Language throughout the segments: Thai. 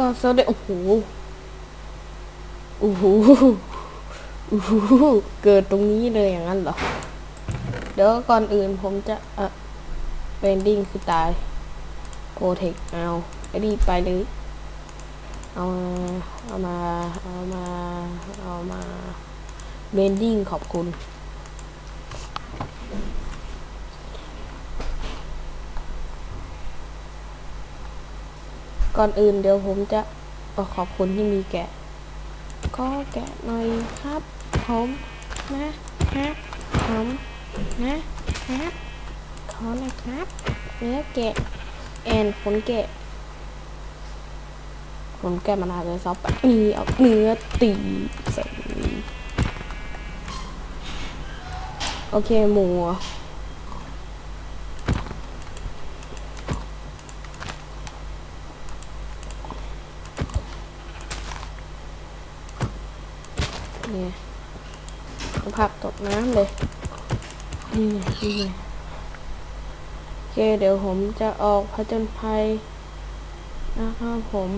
ก่อนโซเดโอ้โหโอ้โหโอ้โหเกิดตรงนี้เลยอย่างนั้นเหรอ เดี๋ยวก่อนอื่นผมจะเออเบนดิ้งคือตายโปรเทคเอาไอ้นี่ไปเลยเอาเอามา เอามา เอามาเบนดิ้งขอบคุณ ก่อนอื่นเดี๋ยวผมจะอขอบคุณที่มีแกะ ก็แกะหน่อยครับผมนะครับผมนะครับขอหนะครับ เนื้อแกะ แอนขนแกะขนแกะมันอาจจะซอฟต์แบบนี้เอาเนื้อตีใส่โอเคหมูอะ เนี่ย ผักตกน้ำเลย นี่นี่โอเค เดี๋ยวผมจะออกผจญภัยนะครับผม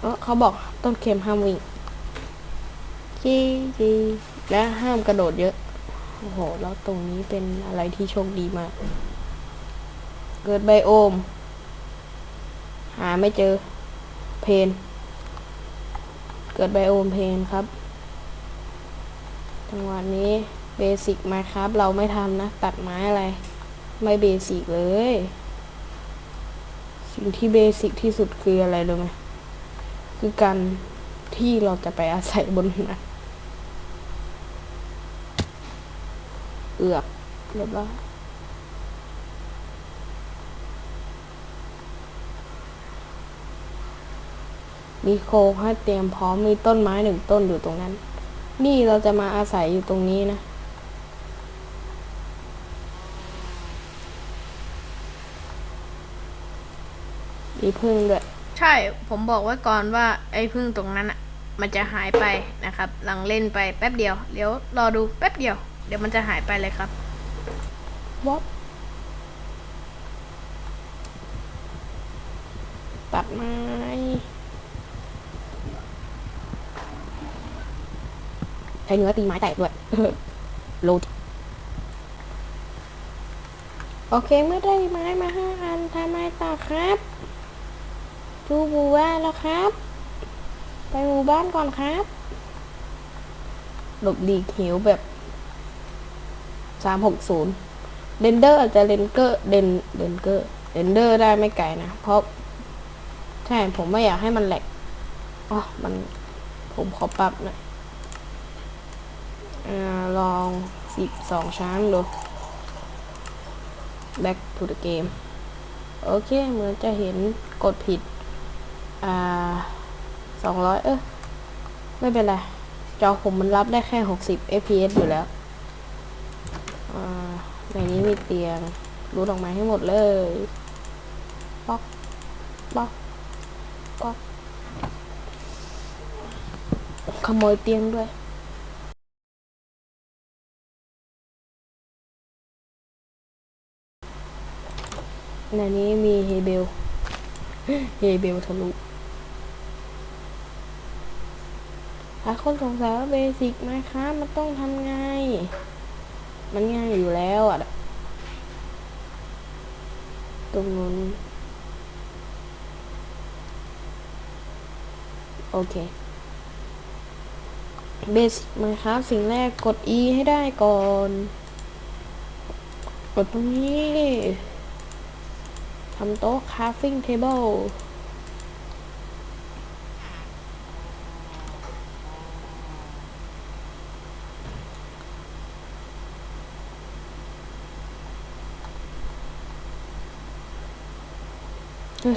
เออเขาบอกต้นเข็มห้ามวิ่งจีจีและห้ามกระโดดเยอะ โอ้โห แล้วตรงนี้เป็นอะไรที่โชคดีมาก เกิดไบโอม หาไม่เจอ เพน เกิดไบโอมเพนครับจังหวะนี้เบสิกมาครับ เราไม่ทำนะ ตัดไม้อะไร ไม่เบสิกเลย สิ่งที่เบสิกที่สุดคืออะไรรู้ไหมคือการที่เราจะไปอาศัยบนนั้นเอือกเรียบร้อย มีโครงให้เตรียมพร้อมมีต้นไม้หนึ่งต้นอยู่ตรงนั้น นี่เราจะมาอาศัยอยู่ตรงนี้นะ มีพึ่งด้วย ใช่ผมบอกไว้ก่อนว่าไอ้พึ่งตรงนั้นอะมันจะหายไปนะครับ หลังเล่นไปแป๊บเดียวเดี๋ยวรอดูแป๊บเดียว เดี๋ยวมันจะหายไปเลยครับวอตัดไม้ ใช้เนื้อตีไม้แตกด้วยโลดโอเคเมื่อได้ไม้มาห้าอันทำไมต่อครับดูหมู่บ้าแล้วครับ ไปหมู่บ้านก่อนครับหลบดีเขียวแบบสามหกศูนย์เรนเดอร์อาจจะเรนเกอร์เดนเรนเกอร์เรนเดอร์ได้ไม่ไกลนะ เพราะ ใช่ ผมไม่อยากให้มันแหลกอ๋อมันผมขอปรับหน่อย ลองสิบสองช้างดู back to the game โอเค เหมือนจะเห็นกดผิด อ่าสองร้อยเออไม่เป็นไร จอผมมันรับได้แค่หกสิบ fps อยู่แล้ว อ่า ในนี้มีเตียง รูดออกมาให้หมดเลยป๊อกป๊อกป๊อกขโมยเตียงด้วย ในนี้มีเฮเบล เฮเบลทะลุถ้าคนสงสัยว่าเบสิกไหมครับมันต้องทำไง มันง่ายอยู่แล้วอะ ตรงนู้นโอเค เบสิกไหมครับ สิ่งแรกกด E ให้ได้ก่อน กดตรงนี้ ทำโต๊ะ crafting table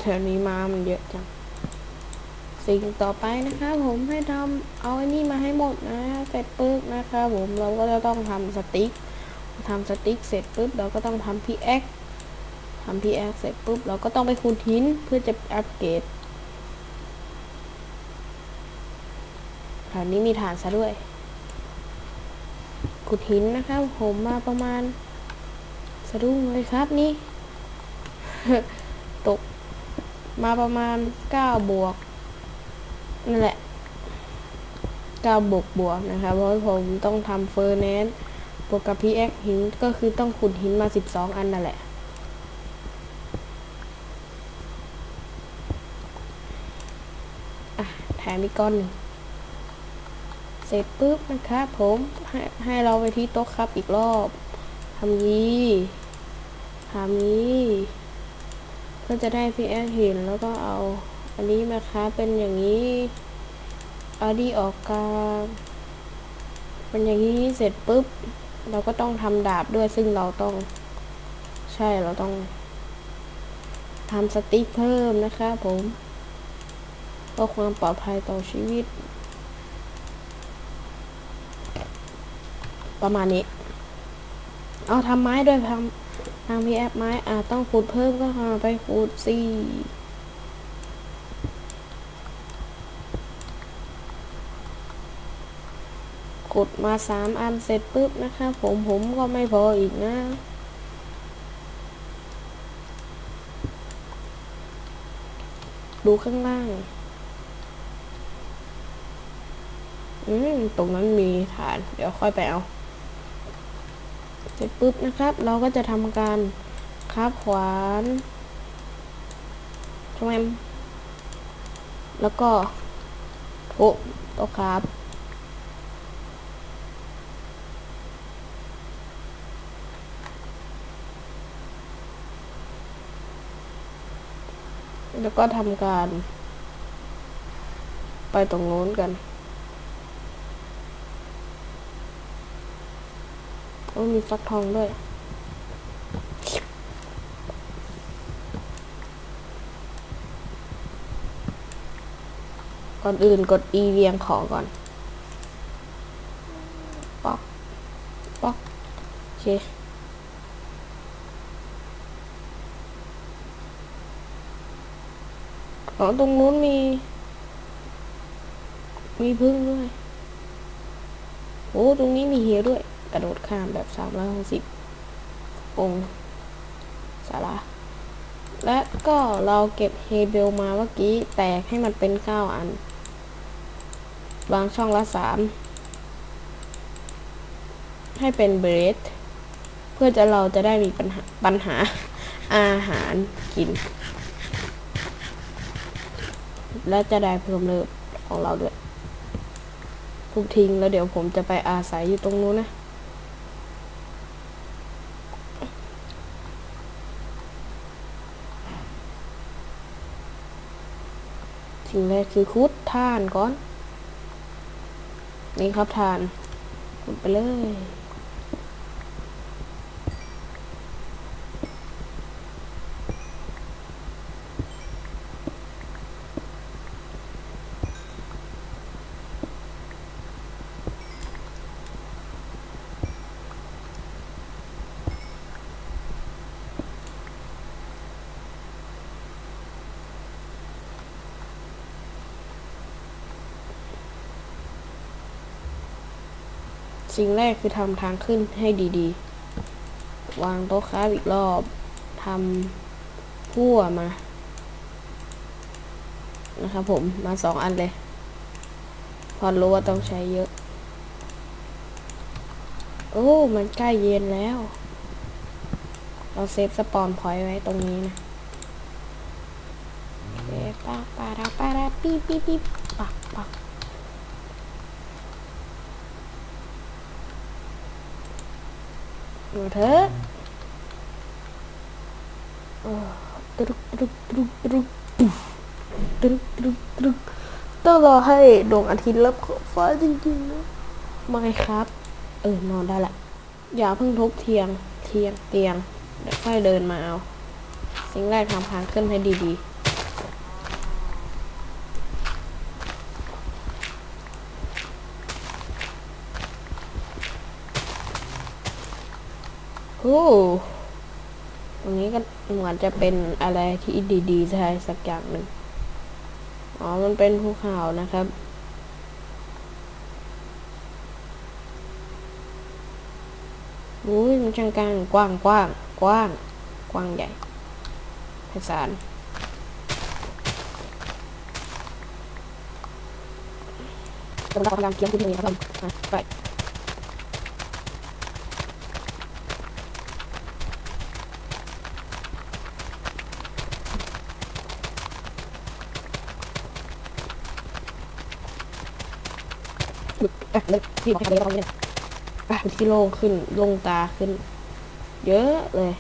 แถวนี้มามันเยอะจัง สิ่งต่อไปนะคะผมให้ทำเอาไอ้นี่มาให้หมดนะ เสร็จปุ๊บนะคะผมเราก็จะต้องทำสติ๊กทำสติ๊กเสร็จปุ๊บเราก็ต้องทำพีแอค ทำพีแอคเสร็จปุ๊บ เราก็ต้องไปคูณหินเพื่อจะอัปเกรดแถวนี้มีฐานซะด้วย ขุดหินนะครับผมมาประมาณ สะดุ้งเลยครับนี่ ตกมาประมาณเก้าบวก นั่นแหละเก้าบวกบวกนะคะเพราะผมต้องทำเฟอร์แนนซ์บวกกับพีแอคหินก็คือต้องขุดหินมาสิบสองอันนั่นแหละ อะแถมอีกก้อนหนึ่งเสร็จปุ๊บนะครับผมให้ให้เราไปที่โต๊ะครับอีกรอบทำนี้ทำนี้เพื่อจะได้พีแอคหินแล้วก็เอา อันนี้มาค้าเป็นอย่างนี้เอาดีออกกางเป็นอย่างนี้เสร็จปุ๊บ เราก็ต้องทำดาบด้วยซึ่งเราต้อง ใช่เราต้องทำสติ๊กเพิ่มนะคะผม เพื่อความปลอดภัยต่อชีวิต ประมาณนี้ เอาทำไม้ด้วยทำทางพีแอปไม้อ่าต้องขุดเพิ่มก็หาไปขุดสิขุดมาสามอันเสร็จปุ๊บนะคะ ผมผมก็ไม่พออีกนะดูข้างล่าง อืมตรงนั้นมีฐาน เดี๋ยวค่อยไปเอา เสร็จปุ๊บนะครับ เราก็จะทำการคาบขวานทำไมแล้วก็ทุบโต๊ะครับแล้วก็ทำการ ไปตรงโน้นกัน อ้มีฟักทองด้วยก่อนอื่นกด E เรียงของก่อน ป๊อก ป๊อก โอเค อ๋อ ตรงนู้นมี มีพึ่งด้วย โอ้ ตรงนี้มีเฮียด้วย กระโดดข้ามแบบสามร้อยหกสิบองศาลาและก็เราเก็บเฮเบลมาเมื่อกี้แตกให้มันเป็นเก้าอัน วางช่องละสามให้เป็นเบรดเพื่อจะเราจะได้มีปัญหาปัญหาอาหารกิน และจะได้เพิ่มเลือของเราด้วยทุกทิ้งแล้วเดี๋ยวผมจะไปอาศัยอยู่ตรงนู้นนะ สิ่งแรกคือคุดทานก่อน นี่ครับทานขุดไปเลย สิ่งแรกคือทำทางขึ้นให้ดีๆ วางโต๊ะค้าอีกรอบทำพั่วมา นะครับผมมาสองอันเลย พอรู้ว่าต้องใช้เยอะ โอ้ มันใกล้เย็นแล้ว เราเซฟสปอนพอยต์ไว้ตรงนี้นะโอเคปาปาราปาราปีปีปีปักปัก มาเถอะเออตรุกตรุกตรุกตรุกตรุกตรุกตรุกต้องรอให้ดวงอาทิตย์รับขอบฟ้าจริงๆนะไม่ครับ เออนอนได้ละ อย่าเพิ่งทุบเทียง เทียงเตียงเดี๋ยวค่อยเดินมาเอา สิ่งแรกทำทางขึ้นให้ดีๆ อ้ตรงนี้ก็เหมือนจะเป็นอะไรที่ดีๆใช่สักอย่างหนึ่งอ๋อ มันเป็นภูเขานะครับ อุ้ยมันช่างกลางกว้างกว้างกว้าง กว้างใหญ่ไพศาลกำลังกำลังเคี้ยวคุณเลยครับผมไป อะเล่นที่บอกให้เราเล่นอะที่โล่งขึ้นโล่งตาขึ้น เยอะเลย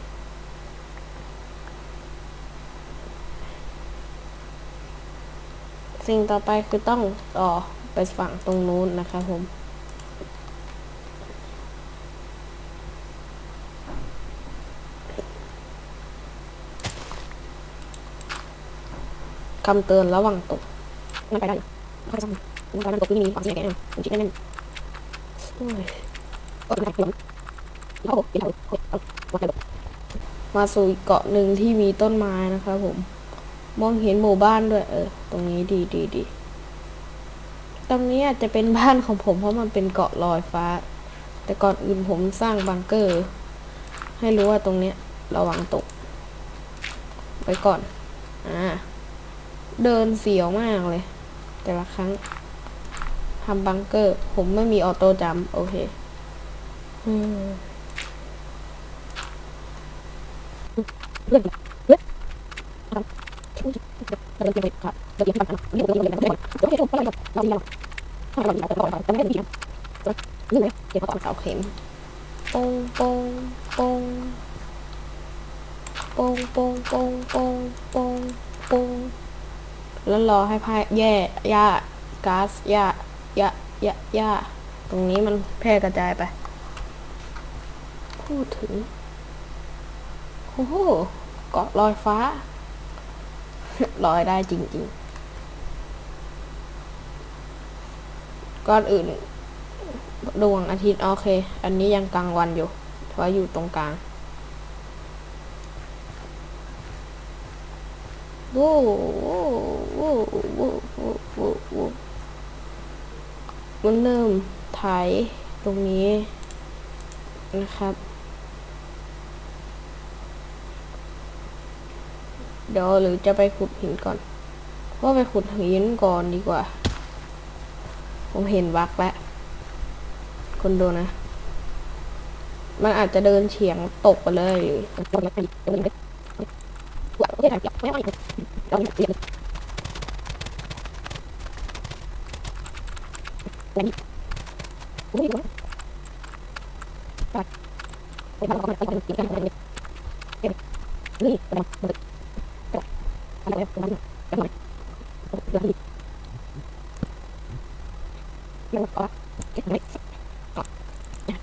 สิ่งต่อไปคือต้องต่อไปฝั่งตรงนู้นนะครับผม คำเตือนระหว่างตกมันไปได้อยู่ค่อยๆซ่อมมันตอนนั้นตกคือมีความเสี่ยงแน่นอนผมคิดแน่น มาสู่อีกเกาะหนึ่งที่มีต้นไม้นะครับผม มองเห็นหมู่บ้านด้วย เออ ตรงนี้ดีดีดี ตรงนี้อาจจะเป็นบ้านของผมเพราะมันเป็นเกาะลอยฟ้า แต่ก่อนอื่นผมสร้างบังเกอร์ ให้รู้ว่าตรงเนี้ยระวังตกไว้ก่อน อ่า เดินเสียวมากเลย แต่ละครั้ง ทำบังเกอร์ ผมไม่มีออโต้จัมโอเคอืมเรื่องเรื่องเราเรียนไปครับเราเรียนที่บ้านเราเรียนเราเรียนเราเรียนเราเรียนเราเรียนเราเรียนเราเรียนเราเรียนเราเรียนเราไม่ได้ดีนะนี่เลยเก็บของเสาเข็มปงปงปงปงปงปงปงปงปงแล้วรอให้พายแย่หญ้าก๊าซหญ้า หญ้าหญ้าหญ้าตรงนี้มันแพร่กระจายไป พูดถึง โอ้โห เกาะลอยฟ้า ลอยได้จริง ๆ ก้อนอื่น ดวงอาทิตย์ โอเค อันนี้ยังกลางวันอยู่เพราะอยู่ตรงกลางโว้โว้โว้โว้โว้โว้โว้ มันเริ่มไถตรงนี้นะครับ เดี๋ยวหรือจะไปขุดหินก่อนว่าไปขุดหินก่อนดีกว่า ผมเห็นวักแล้วคนดูนะ มันอาจจะเดินเฉียงตกไปเลยหรือ ผมผมไม่รู้ว่าผมทำองมันไปถึงที่ไหนเลยนี่มันมันอะไรผมมันมันมันมันก็เอ๊ะไม่ก็น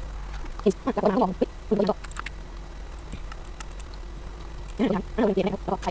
ที่มาจากน้ำมองคุณไม่บอกนะครับเอาเงินเดือนนะครับก็ใคร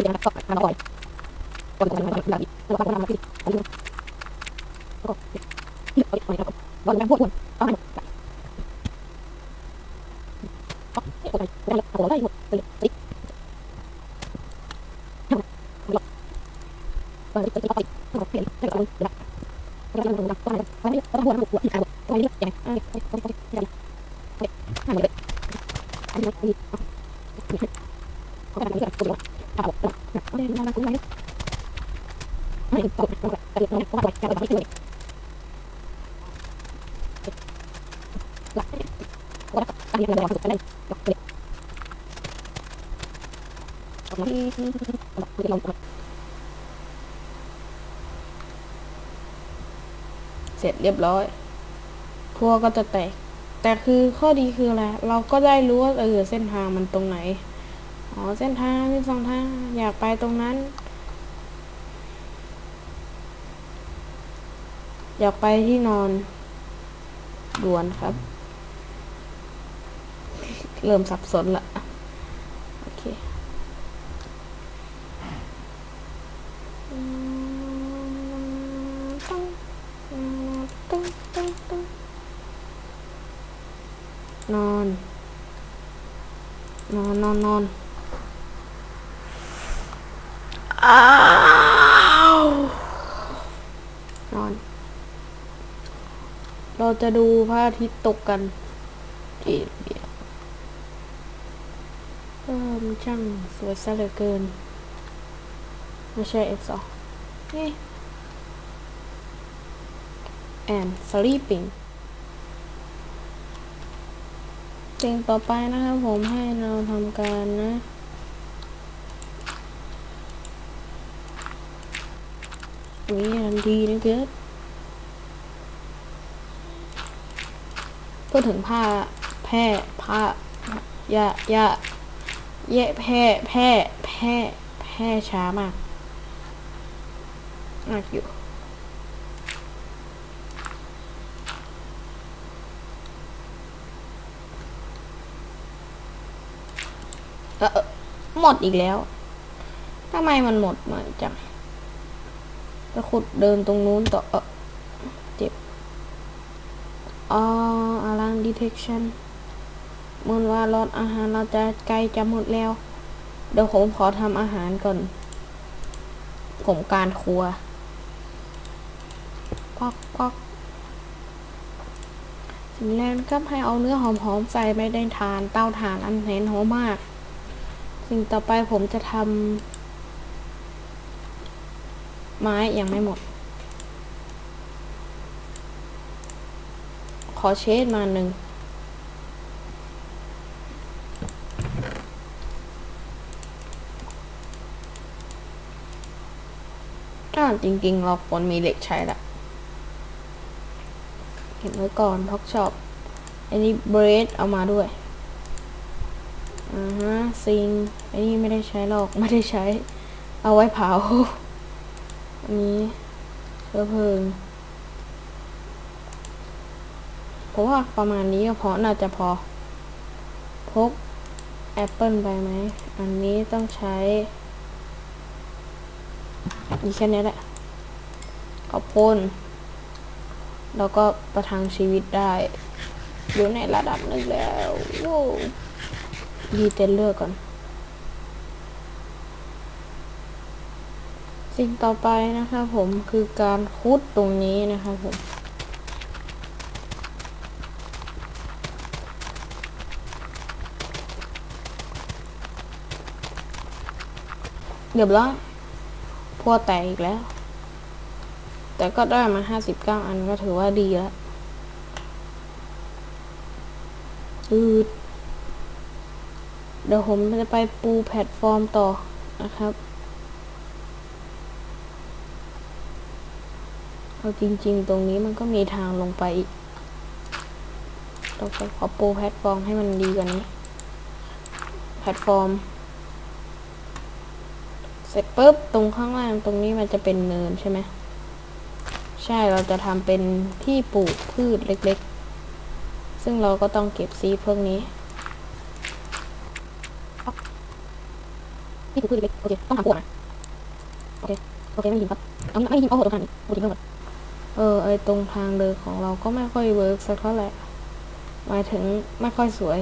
เสร็จเรียบร้อย พวกก็จะแตก แต่คือข้อดีคืออะไร เราก็ได้รู้ว่าเออเส้นทางมันตรงไหน อ๋อ เส้นทางมีสองทาง อยากไปตรงนั้น อยากไปที่นอนด่วนครับ เริ่มสับสนละ อนนอนอ้าวนอน เราจะดูพระอาทิตย์ตกกันเบียเบียดเอิ่มช่างสวยซะเหลือเกิน ไม่ใช่ F2 นี่ and sleeping สิ่งต่อไปนะครับผมให้เราทำการนะวิทันทีนะเกิดพูดถึงผ้าแพร่ผ้ายายาแย่แพร่แพร่แพร่แพร่ช้ามากมากอยู่ เออเออ หมดอีกแล้วทำไมมันหมดมาจังจะขุดเดินตรงนู้นต่อเออเจ็บอ๋ออารัง detection เหมือนว่ารถอาหารเราจะใกล้จะหมดแล้ว เดี๋ยวผมขอทำอาหารก่อน ผมการครัวพอกพอกสิ่งแรกก็ให้เอาเนื้อหอมๆใส่ไม่ได้ทานเต้าถ่านอันแสนหอมมาก สิ่งต่อไปผมจะทำไม้ยังไม่หมด ขอเชดมาหนึ่งอ่าจริงๆ เราควรมีเหล็กใช้ละเห็นไว้ก่อนพ็อกชอบอันนี้เบรดเอามาด้วย อ่าฮะซิงอันนี้ไม่ได้ใช้หรอกไม่ได้ใช้ เอาไว้เผา อันนี้เชื้อเพลิงเพราะว่าประมาณนี้ก็พอน่าจะพอ พกแอปเปิลไปไหม อันนี้ต้องใช้มีแค่นี้แหละขอบคุณแล้วก็ประทังชีวิตได้ อยู่ในระดับหนึ่งแล้ว ว้าวดีเตนเลือกก่อน สิ่งต่อไปนะครับผมคือการคุดตรงนี้นะครับผมเรียบร้อยพัวแตกอีกแล้ว แต่ก็ได้มาห้าสิบเก้าอันก็ถือว่าดีแล้วอืด ดี๋ยวผมจะไปปูแพลตฟอร์มต่อนะครับ เอาจริงๆ ตรงนี้มันก็มีทางลงไปอีก เราไปขอปูแพลตฟอร์มให้มันดีกว่านี้ แพลตฟอร์ม เสร็จปุ๊บ ตรงข้างล่างตรงนี้มันจะเป็นเนินใช่ไหม ใช่ เราจะทำเป็นที่ปลูกพืชเล็กๆ ซึ่งเราก็ต้องเก็บซีพวกนี้ ที่ปลูกพืชเล็กๆโอเค ต้องทำปลูกนะ โอเค โอเค ไม่ยินครับเอาไม่ยินเอาหัวตรงนั้นโอเคเพิ่มก่อนเออ ไอตรงทางเดินของเราก็ไม่ค่อยเวิร์กสักเท่าไหร่ หมายถึงไม่ค่อยสวย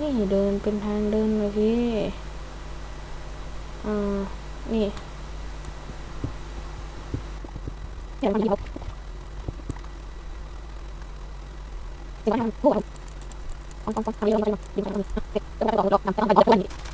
นี่เดินเป็นทางเดินเลยพี่อ่า นี่เดี๋ยวมันดีครับเดี๋ยวมันพูดแบบฟังฟังฟังทำเรื่องอะไรมาดีมากดีมากเด็กจะไปบอกดอกนำต้องไปบอกวันนี้ผมว่าปัญหาคือปัญหาจัดการอย่างนี้เรียบร้อยเราเราเอ๊ะจัดการอย่างนี้คืองานการวันคือวันอีกเนี้ยไม่ได้บอกต้องมาคือก่อนเขาไม่ได้คือก่อนสิคือก่อนสิไอ้นี่มันไม่ไม่ไม่คือบอกไม่ได้บอกสอบเลยโอ้ยไปสาวโอ้โหโอ้ไม่ไม่ไม่ไม่ไม่ไม่ดูดิเดี๋ยวก็ไปเรื่องมันก็กูยังไม่เอาเอาไปเรื่อยๆว่าเดี๋ยวเฮ้ยบอกอีกมันก็ไม่เดี๋ยวไปเอาแบบนั้นนะโอ้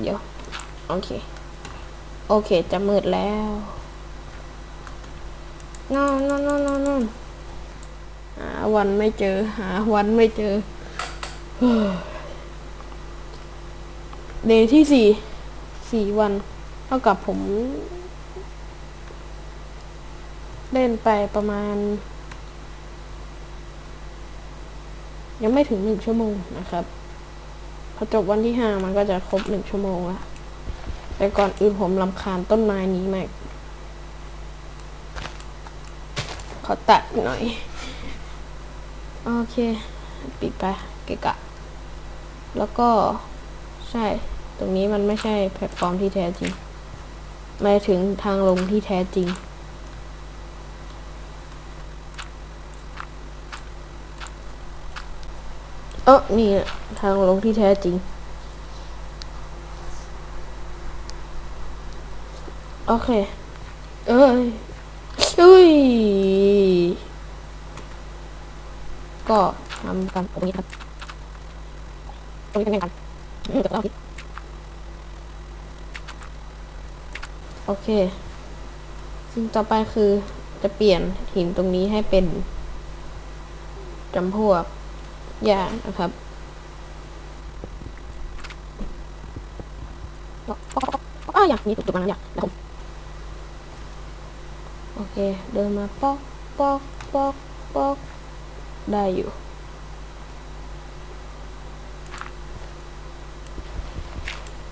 เดี๋ยว โอเค โอเค จะมืดแล้วนอนนอนนอนนอนนอนหาวันไม่เจอ หาวันไม่เจอเดย์ที่สี่ สี่วัน เท่ากับผม เล่นไปประมาณ ยังไม่ถึงหนึ่งชั่วโมงนะครับ พอจบวันที่ห้ามันก็จะครบหนึ่งชั่วโมงละแต่ก่อนอื่นผมลำคาญต้นไม้นี้มากขอตัดหน่อย โอเค ปิดไปเกะกะ แล้วก็ใช่ ตรงนี้มันไม่ใช่แพลตฟอร์มที่แท้จริงหมายถึงทางลงที่แท้จริง เออนี่ทางลงที่แท้จริง โอเค เอ้ยเอ้ย ก็ทำกันตรงนี้ครับตรงนี้กันกันยวเราคิดโอเคสิ่งต่อไปคือจะเปลี่ยนหินตรงนี้ให้เป็นจำพวก หญ้างนะครับอ้าอยากมีจุดๆมาแล้วอยากนะผมโอเค เดินมาปอกปอกปอกปอกได้อยู่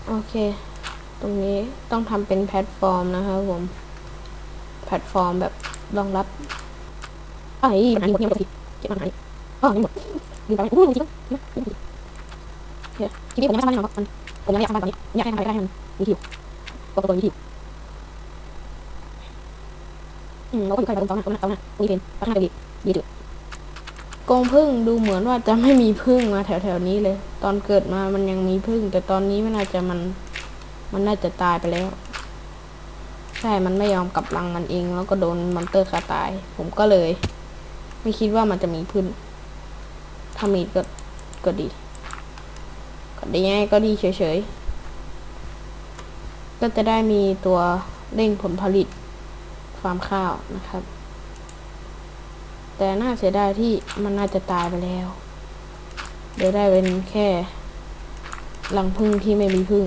โอเค ตรงนี้ต้องทำเป็นแพลตฟอร์มนะครับผม แพลตฟอร์มแบบรองรับไอ้ยมันหมดเนี่ยหมดทีเก็บมันหาอ๋อหมด ลืมไปอู้จริงๆโอเคทีนี้ผมยังไม่ทำมันหรอกมันผมยังไม่อยากทำมันตอนนี้อยากให้ทำอะไรก็ได้ให้มันมีทิวก็ตัวมีทิวอืมเราก็อยู่ใกล้กับตรงนั้นตรงนั้นตรงนั้นตรงนี้เป็นพัฒนาไปดีดีจุดกรงพึ่งดูเหมือนว่าจะไม่มีพึ่งมาแถวๆนี้เลย ตอนเกิดมามันยังมีพึ่ง แต่ตอนนี้มันน่าจะมัน มันน่าจะตายไปแล้ว ใช่ มันไม่ยอมกลับรังมันเอง แล้วก็โดนมอนเตอร์คาตาย ผมก็เลย ไม่คิดว่ามันจะมีพึ่ง ถ้ามีก็ก็ดี ก็ดีไงก็ดีเฉยๆ ก็จะได้มีตัวเร่งผลผลิตฟาร์มข้าวนะครับ แต่น่าเสียดายที่มันน่าจะตายไปแล้ว เดี๋ยวได้เป็นแค่รังพึ่งที่ไม่มีพึ่ง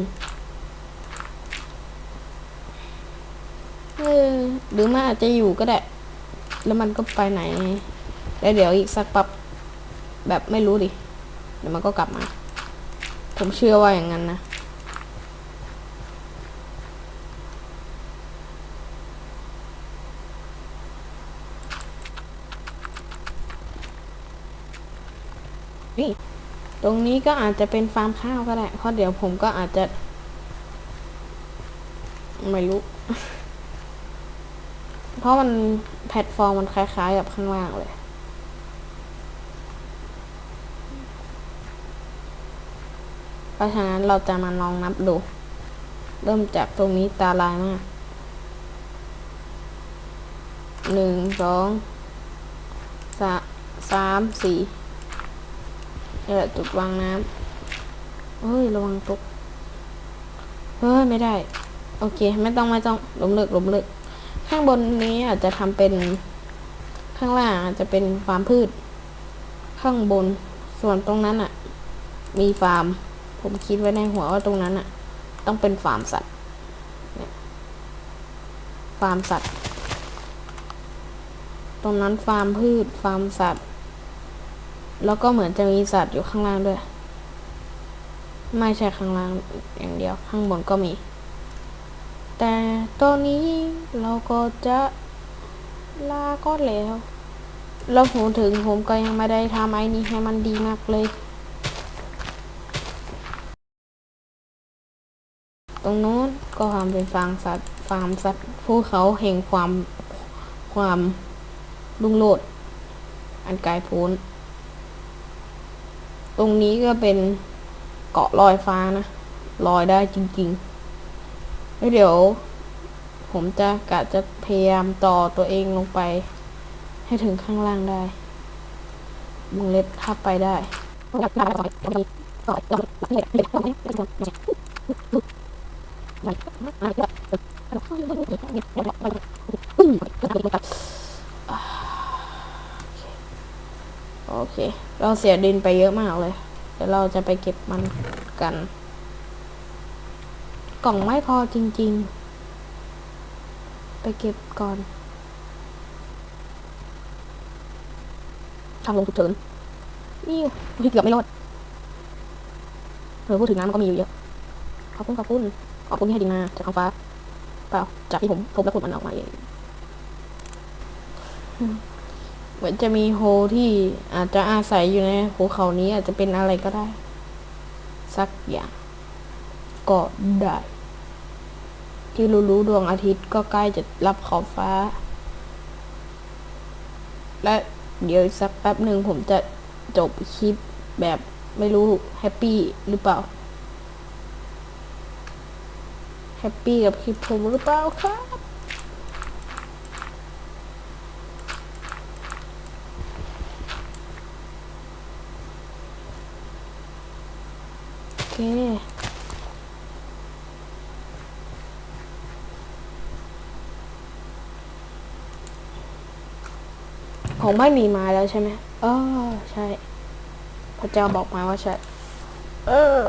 เออหรือมันอาจจะอยู่ก็ได้ แล้วมันก็ไปไหน แล้วเดี๋ยวอีกสักปับ แบบไม่รู้ดิเดี๋ยวมันก็กลับมา ผมเชื่อว่าอย่างนั้นนะนี่ตรงนี้ก็อาจจะเป็นฟาร์มข้าวก็ได้เพราะเดี๋ยวผมก็อาจจะ ไม่รู้ เพราะมันแพลตฟอร์มมันคล้ายๆกับข้างล่างเลย เพราะฉะนั้นเราจะมาลองนับดู เริ่มจากตรงนี้ตาลายมากหนึ่งสองสาสามสี่นี่แหละจุดวางน้ำเฮ้ย ระวังตก เฮ้ย ไม่ได้ โอเค ไม่ต้อง ไม่ต้องล้มเลิกล้มเลิก ข้างบนนี้อาจจะทำเป็น ข้างล่างอาจจะเป็นฟาร์มพืช ข้างบน ส่วนตรงนั้นอะ มีฟาร์ม ผมคิดไว้ในหัวว่าตรงนั้นอะต้องเป็นฟาร์มสัตว์เนี่ยฟาร์มสัตว์ ตรงนั้นฟาร์มพืช ฟาร์มสัตว์ แล้วก็เหมือนจะมีสัตว์อยู่ข้างล่างด้วย ไม่ใช่ข้างล่างอย่างเดียว ข้างบนก็มี แต่ตอนนี้เราก็จะลาก็แล้ว แล้วผมถึงผมก็ยังไม่ได้ทำไอ้นี้ให้มันดีมากเลย รงโน้นก็ทำเป็นฟาร์มสัตว์ฟาร์มสัตว์ภูเขาแห่งความความรุ่งโรจน์อันไกลโพ้น ตรงนี้ก็เป็นเกาะลอยฟ้านะลอยได้จริงๆเดี๋ยว ผมจะกะจะพยายามต่อตัวเองลงไป ให้ถึงข้างล่างได้วงเล็บถ้าไปได้ โอเค เราเสียดินไปเยอะมากเลย เดี๋ยวเราจะไปเก็บมันกัน กล่องไม่พอจริง ๆ ไปเก็บก่อนทางลงฉุกเฉินนี่เกือบไม่รอดเออพูดถึงน้ำมันก็มีอยู่เยอะ ขอบคุณขอบคุณ ขอบคุณที่ให้ดินมาจากท้องฟ้า เปล่า จากที่ผมทุบแล้วขุดมันออกมาเองเหมือนจะมีโฮที่อาจจะอาศัยอยู่ในภูเขานี้อาจจะเป็นอะไรก็ได้ สักอย่างก็ได้ ที่รู้ๆดวงอาทิตย์ก็ใกล้จะรับขอบฟ้า และเดี๋ยวสักแป๊บหนึ่งผมจะจบคลิปแบบไม่รู้แฮปปี้หรือเปล่า แฮ ปปี้กับคลิปผมหรือเปล่าครับ โอเค ของไม่มีมาแล้วใช่ไหมเออใช่ พระเจ้าบอกมาว่าใช่ เออ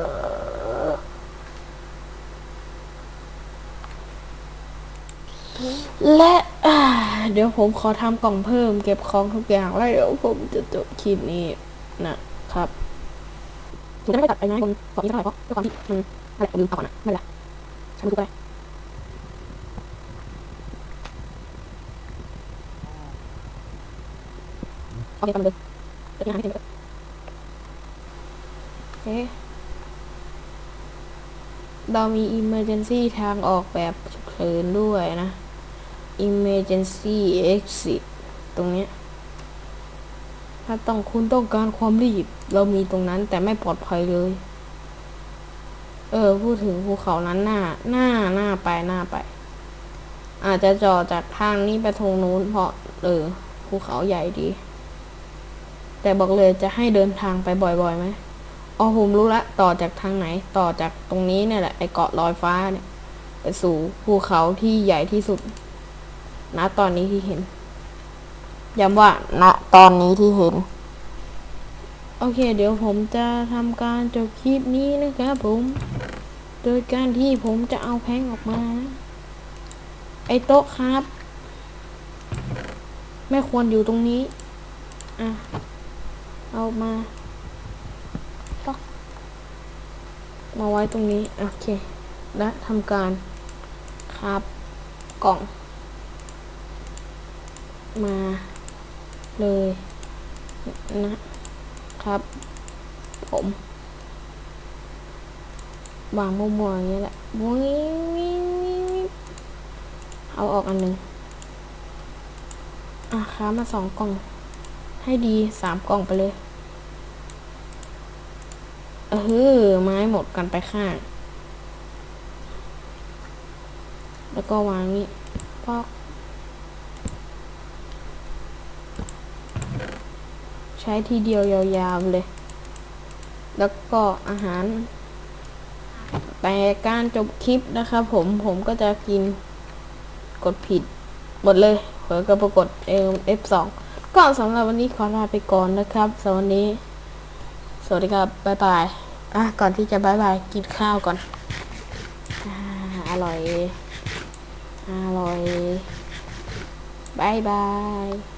และเดี๋ยวผมขอทำกล่องเพิ่มเก็บของทุกอย่างแล้วเดี๋ยวผมจะจบคลิปนี้นะครับผมจะไม่ตัดไปนะผมขอที่เท่าไหร่เพราะด้วยความที่มันอะไรผมลืมเอาก่อนนะไม่เป็นไรฉันไม่รู้ก็ได้โอเคตามเดิมเดี๋ยวงานให้เต็มเลยโอเคเรามี emergency ทางออกแบบฉุกเฉินด้วยนะ emergency exit ตรงนี้ ถ้าต้องคุณต้องการความรีบ เรามีตรงนั้นแต่ไม่ปลอดภัยเลย เออ พูดถึงภูเขานั้นหน้า หน้าหน้าไปหน้าไป อาจจะจอดจากทางนี้ไปทางนู้นเพราะ เออ ภูเขาใหญ่ดี แต่บอกเลยจะให้เดินทางไปบ่อยๆไหมอ๋อผมรู้ละต่อจากทางไหน ต่อจากตรงนี้เนี่ยแหละไอเกาะลอยฟ้าเนี่ย ไปสู่ภูเขาที่ใหญ่ที่สุด ณตอนนี้ที่เห็น ย้ำว่าณตอนนี้ที่เห็น โอเค เดี๋ยวผมจะทำการจบคลิปนี้นะครับผม โดยการที่ผมจะเอาแพงออกมา ไอโต๊ะครับ ไม่ควรอยู่ตรงนี้ อะ เอามาป๊อกมาไว้ตรงนี้ โอเค และทำการครับกล่อง มาเลยนะครับ ผมวางมั่วๆอย่างนี้แหละวิววิววิววิวเอาออกอันหนึ่งอะค้ามาสองกล่อง ให้ดีสามกล่องไปเลย เออไม้หมดกันไปข้าง แล้วก็วางนี้พอก ช้ทีเดียวยาวๆเลย แล้วก็อาหาร แต่การจบคลิปนะครับผมผมก็จะกินกดผิดหมดเลยเผลอก็ปรากฏเอ F2 ก็สำหรับวันนี้ขอลาไปก่อนนะครับสำหรับวันนี้ สวัสดีครับบ๊ายบายอะก่อนที่จะบ๊ายบายกินข้าวก่อนอ่าอร่อย อร่อยบ๊ายบาย